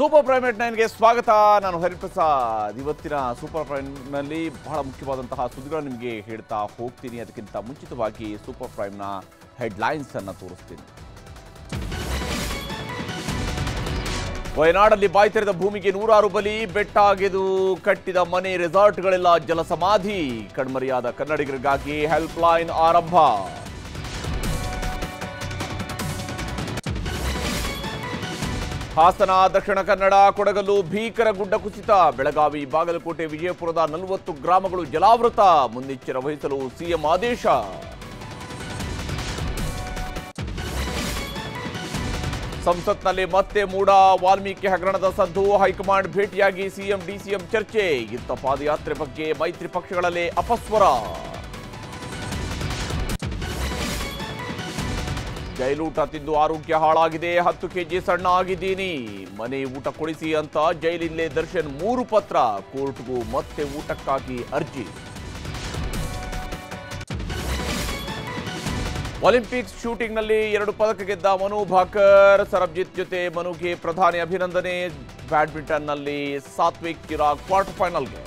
Super primate ನೈನ್ಗೆ ಸ್ವಾಗತ. ನಾನು ಹರಿಪ್ರಸಾದ್. ಇವತ್ತಿನ ಸೂಪರ್ ಪ್ರೈಮ್ನಲ್ಲಿ ಬಹಳ ಮುಖ್ಯವಾದಂತಹ ಸುದ್ದಿಗಳನ್ನು ನಿಮಗೆ ಹೇಳ್ತಾ ಹೋಗ್ತೀನಿ. ಅದಕ್ಕಿಂತ ಮುಂಚಿತವಾಗಿ ಸೂಪರ್ ಪ್ರೈಮ್ನ ಹೆಡ್ಲೈನ್ಸ್ ಅನ್ನು ತೋರಿಸ್ತೀನಿ. ವಯನಾಡಲ್ಲಿ ಬಾಯಿ ತೆರೆದ ಭೂಮಿಗೆ ನೂರಾರು ಬಲಿ ಬೆಟ್ಟ ಅಗೆದು ಕಟ್ಟಿದ ಮನೆ ರೆಸಾರ್ಟ್ಗಳೆಲ್ಲ ಜಲಸಮಾಧಿ. ಕಣ್ಮರೆಯಾದ ಕನ್ನಡಿಗರಿಗಾಗಿ ಹೆಲ್ಪ್ ಲೈನ್ ಆರಂಭ. ಹಾಸನ, ದಕ್ಷಿಣ ಕನ್ನಡ ಕೊಡಗಲು ಭೀಕರ ಗುಡ್ಡ ಕುಸಿತ, ಬೆಳಗಾವಿ, ಬಾಗಲಕೋಟೆ, ವಿಜಯಪುರದ ನಲವತ್ತು ಗ್ರಾಮಗಳು ಜಲಾವೃತ, ಮುನ್ನೆಚ್ಚರ ವಹಿಸಲು ಸಿಎಂ ಆದೇಶ. ಸಂಸತ್ನಲ್ಲಿ ಮತ್ತೆ ಮೂಡ ವಾಲ್ಮೀಕಿ ಹಗರಣದ ಸದ್ದು, ಹೈಕಮಾಂಡ್ ಭೇಟಿಯಾಗಿ ಸಿಎಂ, ಡಿಸಿಎಂ ಚರ್ಚೆ, ಇಂಥ ಪಾದಯಾತ್ರೆ ಬಗ್ಗೆ ಮೈತ್ರಿ ಪಕ್ಷಗಳಲ್ಲೇ ಅಪಸ್ವರ. ಜೈಲೂಟ ತಿಂದು ಆರೋಗ್ಯ ಹಾಳಾಗಿದೆ. ಹತ್ತು ಕೆಜಿ ಸಣ್ಣ ಆಗಿದ್ದೀನಿ. ಮನೆ ಊಟ ಕೊಡಿಸಿ ಅಂತ ಜೈಲಿಲ್ಲೇ ದರ್ಶನ್ ಮೂರು ಪತ್ರ ಕೋರ್ಟ್ಗೂ ಮತ್ತೆ ಊಟಕ್ಕಾಗಿ ಅರ್ಜಿ. ಒಲಿಂಪಿಕ್ಸ್ ಶೂಟಿಂಗ್ನಲ್ಲಿ ಎರಡು ಪದಕ ಗೆದ್ದ ಮನು ಭಾಕರ್, ಸರಬ್ಜಿತ್ ಜೊತೆ ಮನುಗೆ ಪ್ರಧಾನಿ ಅಭಿನಂದನೆ. ಬ್ಯಾಡ್ಮಿಂಟನ್ನಲ್ಲಿ ಸಾತ್ವಿಕ್ ಚಿರಾಗ್ ಕ್ವಾರ್ಟರ್ ಫೈನಲ್ಗೆ